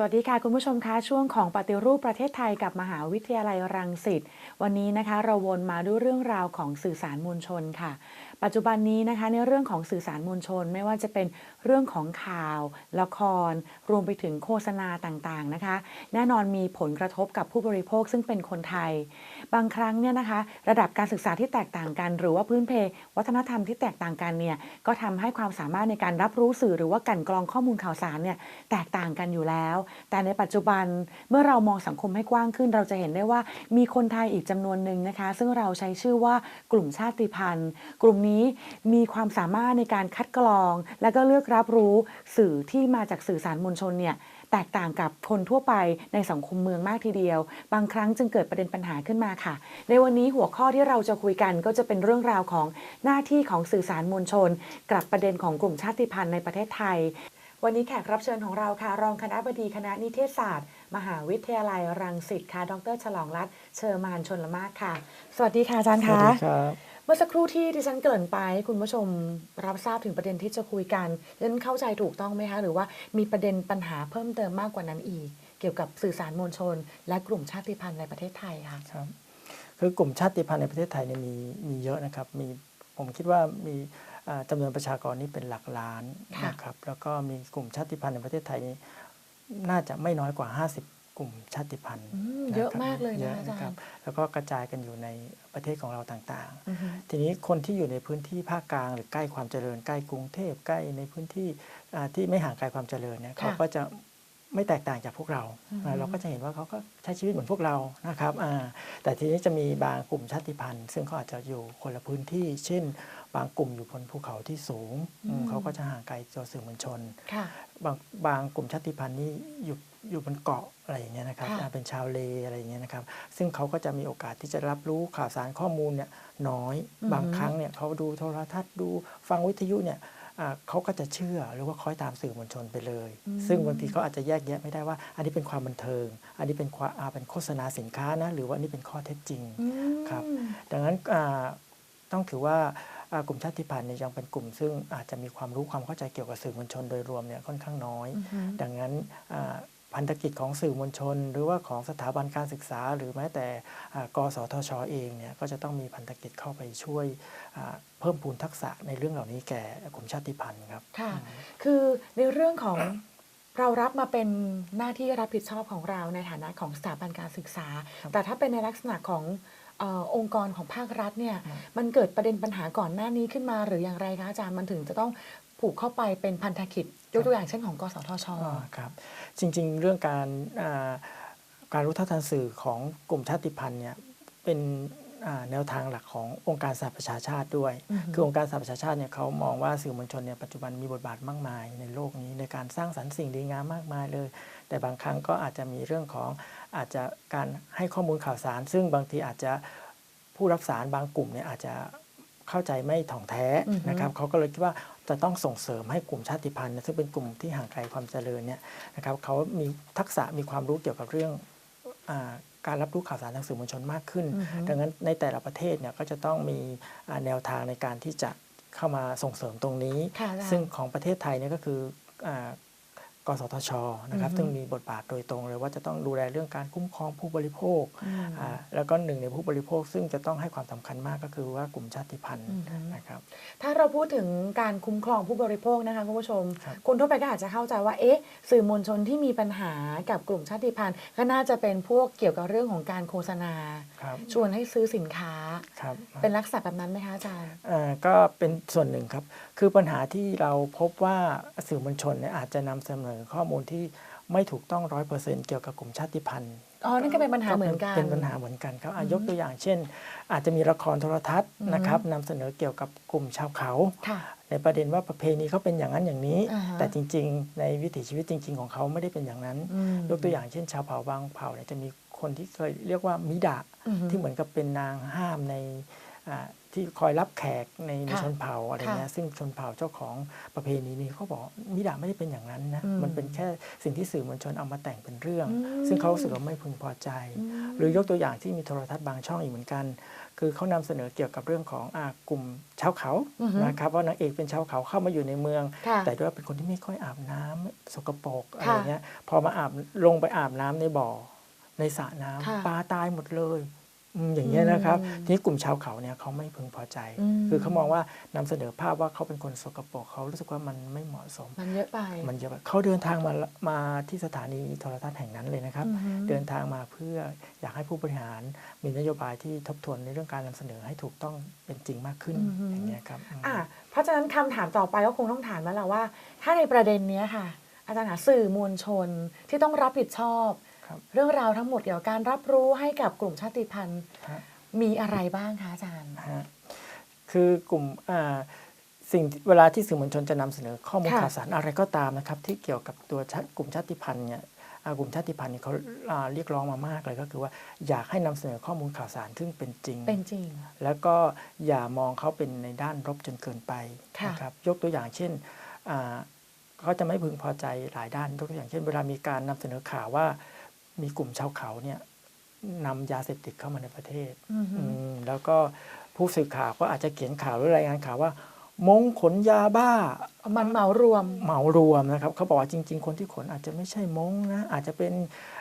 สวัสดีค่ะ คุณผู้ชมคะช่วงของปฏิรูปประเทศไทยกับมหาวิทยาลัยรังสิตวันนี้นะคะ เราวนมาด้วยเรื่องราวของสื่อสารมวลชนค่ะ ปัจจุบันนี้นะคะในเรื่องของสื่อสารมวลชน ไม่ว่าจะเป็นเรื่องของข่าว ละคร รวมไปถึงโฆษณาต่างๆนะคะ แน่นอนมีผลกระทบกับผู้บริโภคซึ่งเป็นคนไทย บางครั้งเนี่ยนะคะ ระดับการศึกษาที่แตกต่างกัน หรือว่าพื้นเพ วัฒนธรรมที่แตกต่างกันเนี่ยก็ทำให้ความสามารถในการรับรู้สื่อหรือว่ากันกรองข้อมูลข่าวสารเนี่ยแตกต่างกันอยู่แล้ว แต่ในปัจจุบันเมื่อเรามองสังคมให้กว้างขึ้น เราจะเห็นได้ว่ามีคนไทยอีกจำนวนหนึ่งนะคะ ซึ่งเราใช้ชื่อว่ากลุ่มชาติพันธุ์ กลุ่มนี้มีความสามารถในการคัดกรอง และก็เลือกรับรู้สื่อที่มาจากสื่อสารมวลชนเนี่ยแตกต่างกับคนทั่วไปในสังคมเมืองมากทีเดียว บางครั้งจึงเกิดประเด็นปัญหาขึ้นมาค่ะ ในวันนี้หัวข้อที่เราจะคุยกันก็จะเป็นเรื่องราวของหน้าที่ของสื่อสารมวลชน กับประเด็นของกลุ่มชาติพันธุ์ในประเทศไทย วันนี้แขกรับเชิญของเราค่ะ รองคณะบดีคณะนิเทศศาสตร์ มหาวิทยาลัยรังสิตค่ะ ดรฉลองรัตน์เชอร์มานชนละมากค่ะ สวัสดีค่ะอาจารย์สคะวัสดีครับ มื่อสักครู่ที่ดิฉันเกริ่นไปให้คุณผู้ชมรับทราบถึงประเด็นที่จะคุยกันดิฉันเข้าใจถูกต้องไหมคะหรือว่ามีประเด็นปัญหาเพิ่มเติมมากกว่านั้นอีก เกี่ยวกับสื่อสารมวลชน และกลุ่มชาติพันธุ์ในประเทศไทยค่ะครับคือกลุ่มชาติพันธุ์ในประเทศไทยเนี่ยมีมีเยอะนะครับมีผมคิดว่ามีอ่าจำนวนประชากรนี่เป็นหลักล้านนะครับแล้วก็มีกลุ่มชาติพันธุ์ในประเทศไทยนี้น่าจะไม่น้อยกว่า 50 กลุ่มชาติพันธุ์อืมนเยอะครับมากเลยเยนะอะอาจารครับย์แล้วก็กระจายกันอยู่ในประเทศของเราต่างอือฮึๆทีนี้คนที่อยู่ในพื้นที่ภาคกลางหรือใกล้ความเจริญใกล้กรุงเทพใกล้ในพื้นที่อ่าที่ไม่ห่างไกลความเจริญเนี่ยเขาก็จะไม่แตกต่างจากพวกเราอือฮึอ่าเราก็จะเห็นว่าเขาก็ใช้ชีวิตเหมือนพวกเรานะครับอ่าแต่ทีนี้จะมีบางกลุ่มชาติพันธุ์ ซึ่งเขาอาจจะอยู่คนละพื้นที่ เช่น บางกลุ่มอยู่บนภูเขาที่สูงอืมเขาก็จะห่างไกลจากสื่อมวลชนค่ะบางบางกลุ่มชาติพันธุ์นี่อยู่อยู่บนเกาะอะไรอย่างเงี้ยนะครับค่ะอ่าเป็นชาวเลอะไรอย่างเงี้ยนะครับ ซึ่งเขาก็จะมีโอกาสที่จะรับรู้ข่าวสารข้อมูลเนี่ยน้อยบางครั้งเนี่ยเขาดูโทรทัศน์ดูฟังวิทยุเนี่ยอ่าเขาก็จะเชื่อหรือว่าคอยตามสื่อมวลชนไปเลย ซึ่งบางทีเขาอาจจะแยกแยะไม่ได้ว่า อันนี้เป็นความบันเทิง อันนี้เป็นความอ่าเป็นโฆษณาสินค้านะหรือว่าอันนี้เป็นข้อเท็จจริงอืมครับ ดังนั้นอ่าต้องถือว่าอ่า กลุ่มชาติพันธุ์เนี่ยยังเป็นกลุ่มซึ่งอาจจะมีความรู้ความเข้าใจเกี่ยวกับสื่อมวลชนโดยรวมเนี่ยค่อนข้างน้อยอือฮึดังนั้นอ่าพันธกิจของสื่อมวลชน หรือว่าของสถาบันการศึกษา หรือแม้แต่อ่ากสทชเองเนี่ยก็จะต้องมีพันธกิจเข้าไปช่วยอ่าเพิ่มพูนทักษะในเรื่องเหล่านี้แก่กลุ่มชาติพันธุ์ครับค่ะคือในเรื่องของเรารับมาเป็นหน้าที่รับผิดชอบของเราในฐานะของสถาบันการศึกษาครับแต่ถ้าเป็นในลักษณะของเออองค์กรของภาครัฐเนี่ยครับมันเกิดประเด็นปัญหาก่อนหน้านี้ขึ้นมา หรืออย่างไรคะอาจารย์มันถึงจะต้องผูกเข้าไปเป็นพันธกิจยกตัวอย่างเช่นของกสทชอ่าครับจริงๆ เรื่องการอ่าการรู้เท่าทันสื่อของกลุ่มชาติพันธุ์เนี่ยเป็นอ่า แนวทางหลักขององค์การสหประชาชาติด้วยอือฮึคือองค์การสหประชาชาติเนี่ยเขามองว่าสื่อมวลชนเนี่ยปัจจุบันมีบทบาทมากมายในโลกนี้ในการสร้างสรรค์สิ่งดีงามมากมายเลย แต่บางครั้งก็อาจจะมีเรื่องของอาจจะการให้ข้อมูลข่าวสาร ซึ่งบางทีอาจจะผู้รับสารบางกลุ่มเนี่ยอาจจะเข้าใจไม่ถ่องแท้อือฮึนะครับเขาก็เลยคิดว่าจะต้องส่งเสริมให้กลุ่มชาติพันธุ์เนี่ยซึ่งเป็นกลุ่มที่ห่างไกลความเจริญเนี่ยนะครับเขามีทักษะมีความรู้เกี่ยวกับเรื่องอา การรับรู้ข่าวสารทางสื่อมวลชนมากขึ้นอือฮึดังนั้นในแต่ละประเทศเนี่ยก็จะต้องมีอ่าแนวทางในการที่จะเข้ามาส่งเสริมตรงนี้ค่ะอาจารย์ซึ่งของประเทศไทยเนี่ยก็คืออา กสทชนะครับอือฮึซึ่งมีบทบาทโดยตรงเลยว่าจะต้องดูแลเรื่องการคุ้มครองผู้บริโภคอืมอ่าแล้วก็หนึ่งในผู้บริโภคซึ่งจะต้องให้ความสำคัญมากก็คือว่ากลุ่มชาติพันธุ์อือฮึนะครับถ้าเราพูดถึงการคุ้มครองผู้บริโภคนะคะคุณผู้ชมครับคนทั่วไปก็อาจจะเข้าใจว่าเอ๊ะสื่อมวลชนที่มีปัญหากับกลุ่มชาติพันธุ์ ก็น่าจะเป็นพวกเกี่ยวกับเรื่องของการโฆษณาครับชวนให้ซื้อสินค้าครับเป็นลักษณะแบบนั้นไหมคะอาจารย์อ่าก็เป็นส่วนหนึ่งครับคือปัญหาที่เราพบว่าสื่อมวลชนเนี่ยอาจจะนำเสนอข้อมูลที่ไม่ถูกต้องร้อยเปอร์เซ็นต์เกี่ยวกับกลุ่มชาติพันธุ์อ๋อ นั่นก็เป็นปัญหาเหมือนกัน เป็นปัญหาเหมือนกันครับอะอือฮึยกตัวอย่างเช่น อาจจะมีละครโทรทัศน์อือฮึนะครับนำเสนอเกี่ยวกับกลุ่มชาวเขาค่ะในประเด็นว่าประเพณีเขาเป็นอย่างนั้นอย่างนี้อ่าฮะแต่จริง ๆ ในวิถีชีวิตจริง ๆ ของเขาไม่ได้เป็นอย่างนั้นอืมยกตัวอย่างเช่น ชาวเผ่าบางเผ่าเนี่ยจะมีคนที่เคยเรียกว่ามิดะอือฮึที่เหมือนกับเป็นนางห้ามในอ่า ที่คอยรับแขกในในค่ะชนเผ่าอะไรเงี้ยค่ะซึ่งชนเผ่าเจ้าของประเพณีนี้เขาบอกมิดะไม่ได้เป็นอย่างนั้นนะอืมมันเป็นแค่สิ่งที่สื่อมวลชนเอามาแต่งเป็นเรื่องอืมซึ่งเขารู้สึกว่าไม่พึงพอใจอืมหรือยกตัวอย่างที่มีโทรทัศน์บางช่องอีกเหมือนกัน คือเขานำเสนอเกี่ยวกับเรื่องของอากลุ่มชาวเขาอือฮึนะครับว่านางเอกเป็นชาวเขาเข้ามาอยู่ในเมืองค่ะแต่ด้วยเป็นคนที่ไม่ค่อยอาบน้ำสกปรกอะไรค่ะเงี้ยพอมาอาบลงไปอาบน้ำในบ่อในสระน้ำค่ะปลาตายหมดเลย อืมอย่างเงี้ยนะครับอืมทีนี้กลุ่มชาวเขาเนี่ยเขาไม่พึงพอใจอืมคือเขามองว่านำเสนอภาพว่าเขาเป็นคนสกปรกเขารู้สึกว่ามันไม่เหมาะสม มันเยอะไปมันเยอะไปเขาเดินทางมามาที่สถานีโทรทัศน์แห่งนั้นเลยนะครับอือฮึเดินทางมาเพื่ออยากให้ผู้บริหารมีนโยบายที่ทบทวนในเรื่องการนำเสนอให้ถูกต้องเป็นจริงมากขึ้นอือฮึอย่างเงี้ยครับอืมอะเพราะฉะนั้นคำถามต่อไปก็คงต้องถามแล้วล่ะว่า ถ้าในประเด็นเนี้ยค่ะ อาจารย์หาสื่อมวลชนที่ต้องรับผิดชอบครับ เรื่องราวทั้งหมดเกี่ยวกับการรับรู้ให้กับกลุ่มชาติพันธุ์ฮะมีอะไรบ้างคะอาจารย์ฮะคือกลุ่มอ่าสิ่งที่เวลาที่สื่อมวลชนจะนำเสนอข้อมูลค่ะข่าวสารอะไรก็ตามนะครับ ที่เกี่ยวกับตัวชาติกลุ่มชาติพันธุ์เนี่ยอ่ากลุ่มชาติพันธุ์เนี่ยเขาอ่าเรียกร้องมามากเลยก็คือว่าอยากให้นำเสนอข้อมูลข่าวสารซึ่งเป็นจริงเป็นจริง แล้วก็อย่ามองเขาเป็นในด้านลบจนเกินไปค่ะนะครับยกตัวอย่างเช่นอ่าเขาจะไม่พึงพอใจหลายด้านยกตัวอย่างเช่น เวลามีการนำเสนอข่าวว่า มีกลุ่มชาวเขาเนี่ยนำยาเสพติดเข้ามาในประเทศอือฮึอืมแล้วก็ผู้สื่อข่าวก็อาจจะเขียนข่าวหรือรายงานข่าวว่า มงขนยาบ้า มันเหมารวมเหมารวมนะครับเขาบอกว่าจริง ๆ คนที่ขนอาจจะไม่ใช่มงนะอาจจะเป็น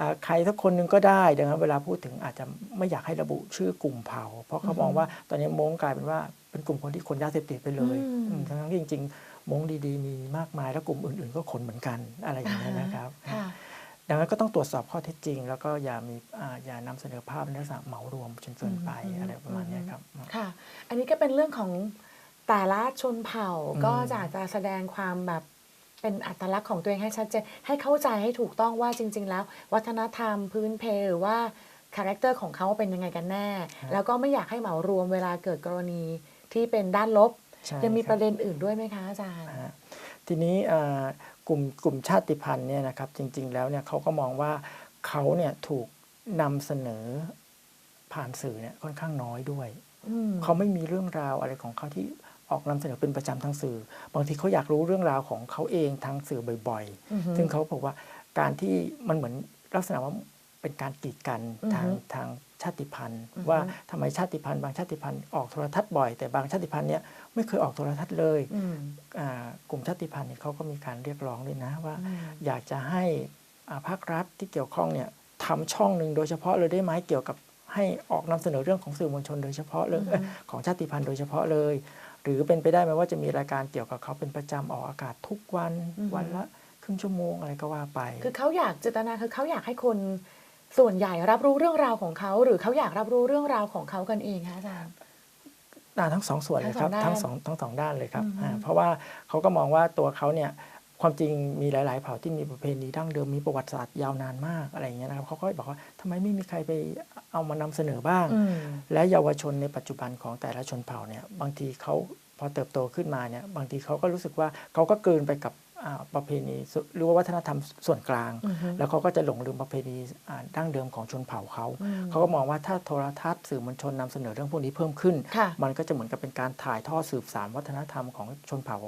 อ่าใครสักคนหนึ่งก็ได้ดังนั้นเวลาพูดถึงอาจจะไม่อยากให้ระบุชื่อกลุ่มเผ่า เพราะเขามองว่าตอนนี้มงกลายเป็นว่าเป็นกลุ่มคนที่ขนยาเสพติดไปเลยอืมอืมทั้งๆที่จริง ๆ มงดีๆ มีมากมายแล้วกลุ่มอื่น ๆ ก็ขนเหมือนกันอะไรอย่างนี้ยนะครับค่ะ ดังนั้นก็ต้องตรวจสอบข้อเท็จจริง แล้วก็อย่ามีอ่าอย่านำเสนอภาพในลักษณะเหมารวมจนเกินไปอืมอะไรประมาณเนี้ยครับค่ะ อันนี้ก็เป็นเรื่องของแต่ละชนเผ่าอืมก็จะอาจจะแสดงความแบบเป็นอัตลักษณ์ของตัวเองให้ชัดเจนให้เข้าใจให้ถูกต้องว่าจริง ๆ แล้ว วัฒนธรรมพื้นเพหรือว่าคาแรคเตอร์ของเขาเป็นยังไงกันแน่ แล้วก็ไม่อยากให้เหมารวมเวลาเกิดกรณีที่เป็นด้านลบใช่ยังมีคปบระเด็นอื่นด้วยไหมคะอาจารย์ฮะทีนี้อ่า กลุ่มกลุ่มชาติพันธุ์เนี่ยนะครับจริง ๆ แล้วเนี่ยเขาก็มองว่าเขาเนี่ยถูกนำเสนอผ่านสื่อเนี่ยค่อนข้างน้อยด้วยอืมเขาไม่มีเรื่องราวอะไรของเขาที่ออกนำเสนอเป็นประจำทางสื่อ บางทีเขาอยากรู้เรื่องราวของเขาเองทางสื่อบ่อยอือฮึๆซึ่งเขาบอกว่าการที่มันเหมือนลักษณะว่า เป็นการกีดกันอือฮึทางทางชาติพันธุ์อือฮึว่าทำไมชาติพันธุ์บางชาติพันธุ์ออกโทรทัศน์บ่อยแต่บางชาติพันธุ์เนี่ยไม่เคยออกโทรทัศน์เลยอืมอ่ากลุ่มชาติพันธุ์เนี่ยเขาก็มีการเรียกร้องด้วยนะว่าอืมอยากจะให้อ่าภาครัฐที่เกี่ยวข้องเนี่ยทำช่องหนึ่งโดยเฉพาะเลยได้ไหมเกี่ยวกับให้ออกนำเสนอเรื่องของสื่อมวลชนโดยเฉพาะเลยอือฮึเอ้ยของชาติพันธุ์โดยเฉพาะเลย หรือเป็นไปได้ไหมว่าจะมีรายการเกี่ยวกับเขาเป็นประจำออกอากาศทุกวันวันละครึ่งชั่วโมงอะไรก็ว่าไป คือเขาอยากเจตนาคือเขาอยากให้คน ส่วนใหญ่รับรู้เรื่องราวของเขา หรือเขาอยากรับรู้เรื่องราวของเขากันเองคะอาจารย์อ่าทั้งสองส่วนเลยครับทั้ทั้งงสสอองงด้านทั้งสองด้านเลยครับอือฮึอ่าเพราะว่าเขาก็มองว่าตัวเขาเนี่ยความจริงมีหลาย ๆ เผ่าที่มีประเพณีดั้งเดิมมีประวัติศาสตร์ยาวนานมากอะไรอย่างเงี้ยนะครับเขาก็บอกว่าทำไมไม่มีใครไปเอามานำเสนอบ้างอืมและเยาวชนในปัจจุบันของแต่ละชนเผ่าเนี่ยบางทีเขาพอเติบโตขึ้นมาเนี่ยบางทีเขาก็รู้สึกว่าเขาก็เกินไปกับอ่า ประเพณีส่วนหรือว่าวัฒนธรรมส่วนกลางอือฮึแล้วเขาก็จะหลงลืมประเพณีอ่าดั้งเดิมของชนเผ่าเขาอืมเขาก็มองว่าถ้าโทรทัศน์สื่อมวลชนนำเสนอเรื่องพวกนี้เพิ่มขึ้นค่ะมันก็จะเหมือนกับเป็นการถ่ายทอดสืบสานวัฒนธรรมของชนเผ่า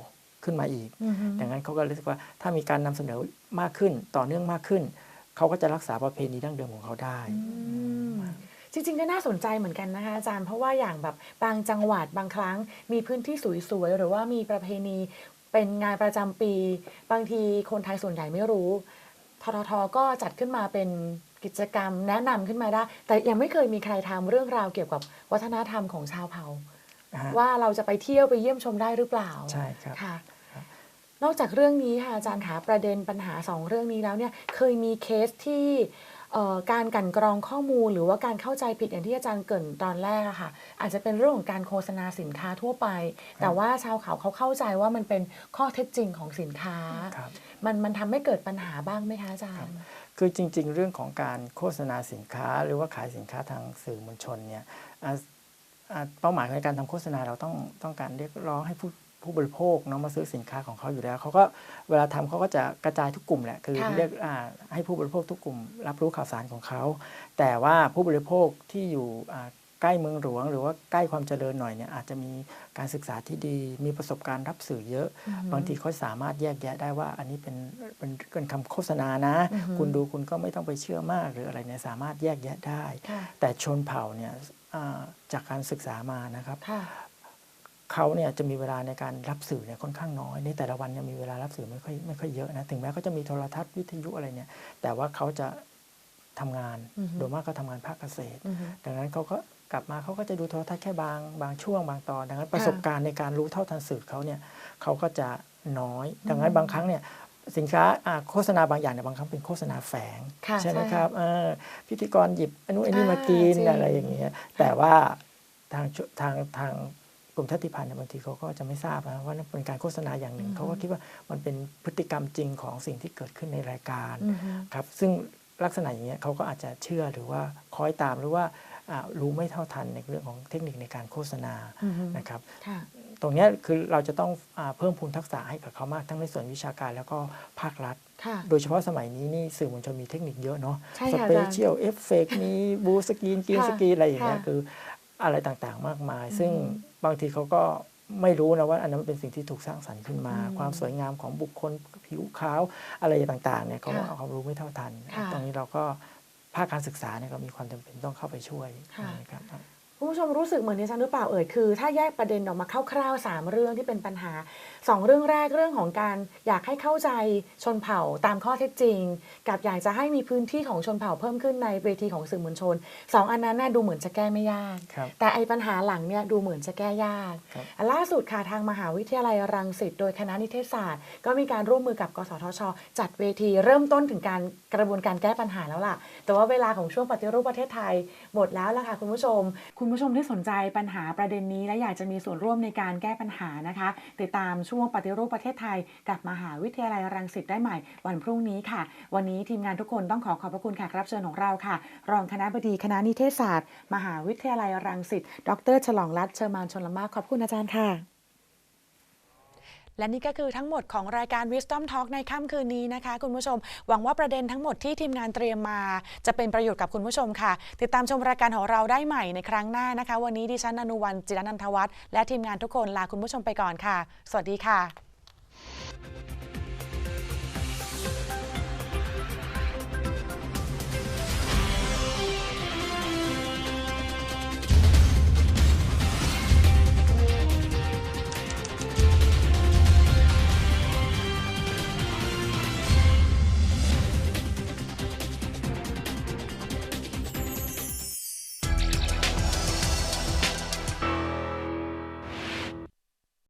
ขึ้นมาอีกอือฮึดังนั้นเขาก็รู้สึกว่าถ้ามีการนำเสนอมากขึ้นต่อเนื่องมากขึ้น เขาก็จะรักษาประเพณีดั้งเดิมของเขาได้อืมจริงๆก็น่าสนใจเหมือนกันนะคะอาจารย์เพราะว่าอย่างแบบบางจังหวัดบางครั้ง มีพื้นที่สวยๆหรือว่ามีประเพณี เป็นงานประจำปี บางทีคนไทยส่วนใหญ่ไม่รู้ทททก็จัดขึ้นมาเป็นกิจกรรมแนะนำขึ้นมาได้ แต่ยังไม่เคยมีใครทำเรื่องราวเกี่ยวกับวัฒนธรรมของชาวเผ่านะฮะว่าเราจะไปเที่ยวไปเยี่ยมชมได้หรือเปล่าใช่ครับค่ะครับนอกจากเรื่องนี้ค่ะอาจารย์คะประเด็นปัญหาสองเรื่องนี้แล้วเนี่ยเคยมีเคสที่เอ่อ การกลันกรองข้อมูลหรือว่าการเข้าใจผิดอย่างที่อาจารย์เกรินตอนแรกอะค่ะ อาจจะเป็นเรื่องของการโฆษณาสินค้าทั่วไป แต่ว่าชาวเขาเขาเข้าใจว่ามันเป็นข้อเท็จจริงของสินค้าครับมันมันทำให้เกิดปัญหาบ้างไหมคะอาจารย์คือจริง ๆ เรื่องของการโฆษณาสินค้า หรือว่าขายสินค้าทางสื่อมวลชนเนี่ยอ่าอ่าเป้าหมายในการทำโฆษณาเราต้องต้องการเรียกร้องให้ผู้ ผู้บริโภคเนาะมาซื้อสินค้าของเขาอยู่แล้วเขาก็เวลาทำเขาก็จะกระจายทุกกลุ่มแหละคือค่ะเรียกอ่าให้ผู้บริโภคทุกกลุ่ม รับรู้ข่าวสารของเขา แต่ว่าผู้บริโภคที่อยู่อ่าใกล้เมืองหลวง หรือว่าใกล้ความเจริญหน่อยเนี่ยอาจจะมีการศึกษาที่ดี มีประสบการณ์รับสื่อเยอะอือฮึบางทีเขาสามารถแยกแยะได้ว่า อันนี้เป็นเป็นเป็นคำโฆษณานะอือฮึคุณดูคุณก็ไม่ต้องไปเชื่อมาก หรืออะไรเนี่ยสามารถแยกแยะได้ค่ะแต่ชนเผ่าเนี่ยอ่าจากการศึกษามานะครับค่ะ เขาเนี่ยจะมีเวลาในการรับสื่อเนี่ยค่อนข้างน้อย ในแต่ละวันเนี่ยมีเวลารับสื่อไม่ค่อยไม่ค่อยเยอะนะถึงแม้เขาจะมีโทรทัศน์วิทยุอะไรเนี่ย แต่ว่าเขาจะทำงานอือฮึโดยมากก็ทำงานภาคเกษตรอือฮึดังนั้นเขาก็กลับมาเขาก็จะดูโทรทัศน์แค่บางบางช่วงบางตอน ดังนั้นประสบการณ์ในการรู้เท่าทันสื่อเขาเนี่ยเขาก็จะน้อย ดังนั้นบางครั้งเนี่ยสินค้าอ่าโฆษณาบางอย่างเนี่ยบางครั้งเป็นโฆษณาแฝงค่ะใช่ไหมใช่ครับเออพิธีกรหยิบอันนู้นอันนี้มากินอ่าจริงอะไรอย่างเงี้ยแต่ว่าทางชุทางทางก ลุ่มชาติพันธุ์เนี่ยบางทีเขาก็จะไม่ทราบนะว่านั่นเป็นการโฆษณาอย่างหนึ่งอืมเขาก็คิดว่ามันเป็นพฤติกรรมจริงของสิ่งที่เกิดขึ้นในรายการอือฮึครับซึ่งลักษณะอย่างเงี้ยเขาก็อาจจะเชื่อหรือว่าคอยตามหรือว่าอ่ารู้ไม่เท่าทันในเรื่องของเทคนิคในการโฆษณาอือฮึนะครับค่ะตรงเนี้ยคือเราจะต้องอาเพิ่มพูนทักษะให้กับเขามากทั้งในส่วนวิชาการแล้วก็ภาครัฐค่ะโดยเฉพาะสมัยนี้นี่สื่อมวลชนมีเทคนิคเยอะเนาะใช่สค่ะเปอาจารย์เชียลเอฟเฟกมีบูสกรีนกรีนค่ะสกรีนอะไรอย่างเงี้ยค่ะคืออะไรต่างๆมากมายอืมซึ่ง บางทีเขาก็ไม่รู้นะว่าอันนั้นเป็นสิ่งที่ถูกสร้างสรรค์ขึ้นมาอืมความสวยงามของบุคคลผิวขาวอะไรต่างๆเนี่ยเขาก็ค่ะเขารู้ไม่เท่าทันค่ะตรงนี้เราก็ภาคการศึกษาเนี่ยก็มีความจำเป็นต้องเข้าไปช่วยค่ะนะครับ คุณผู้ชมรู้สึกเหมือนดิฉันหรือเปล่าเอ่ยคือ ถ้าแยกประเด็นออกมาคร่าวๆสามเรื่องที่เป็นปัญหาสองเรื่องแรกเรื่องของการอยากให้เข้าใจชนเผ่าตามข้อเท็จจริง กับอยากจะให้มีพื้นที่ของชนเผ่าเพิ่มขึ้นในเวทีของสื่อมวลชนสองอันนั้นน่ะดูเหมือนจะแก้ไม่ยากครับแต่ไอ้ปัญหาหลังเนี่ยดูเหมือนจะแก้ยากครับอะล่าสุดค่ะทางมหาวิทยาลัยรังสิตโดยคณะนิเทศศาสตร์ ก็มีการร่วมมือกับกสทช จัดเวทีเริ่มต้นถึงการกระบวนการแก้ปัญหาแล้วล่ะ แต่ว่าเวลาของช่วงปฏิรูปประเทศไทยหมดแล้วล่ะค่ะคุณผู้ชมคุณผู้ชมที่สนใจปัญหาประเด็นนี้ และอยากจะมีส่วนร่วมในการแก้ปัญหานะคะ ติดตามช่วงปฏิรูปประเทศไทย กับมหาวิทยาลัยรังสิตได้ใหม่วันพรุ่งนี้ค่ะ วันนี้ทีมงานทุกคนต้องขอขอบพระคุณแขกรับเชิญของเราค่ะ รองคณะบดีคณะนิเทศศาสตร์ มหาวิทยาลัยรังสิตดรฉลองรัตน์เชอร์มานชนละมากขอบคุณอาจารย์ค่ะ และนี่ก็คือทั้งหมดของรายการ Wisdom Talk ในค่ำคืนนี้นะคะ คุณผู้ชม หวังว่าประเด็นทั้งหมดที่ทีมงานเตรียมมา จะเป็นประโยชน์กับคุณผู้ชมค่ะ ติดตามชมรายการของเราได้ใหม่ในครั้งหน้านะคะ วันนี้ดิฉันอนุวันจิรนันทวัฒน์และทีมงานทุกคนลาคุณผู้ชมไปก่อนค่ะ สวัสดีค่ะ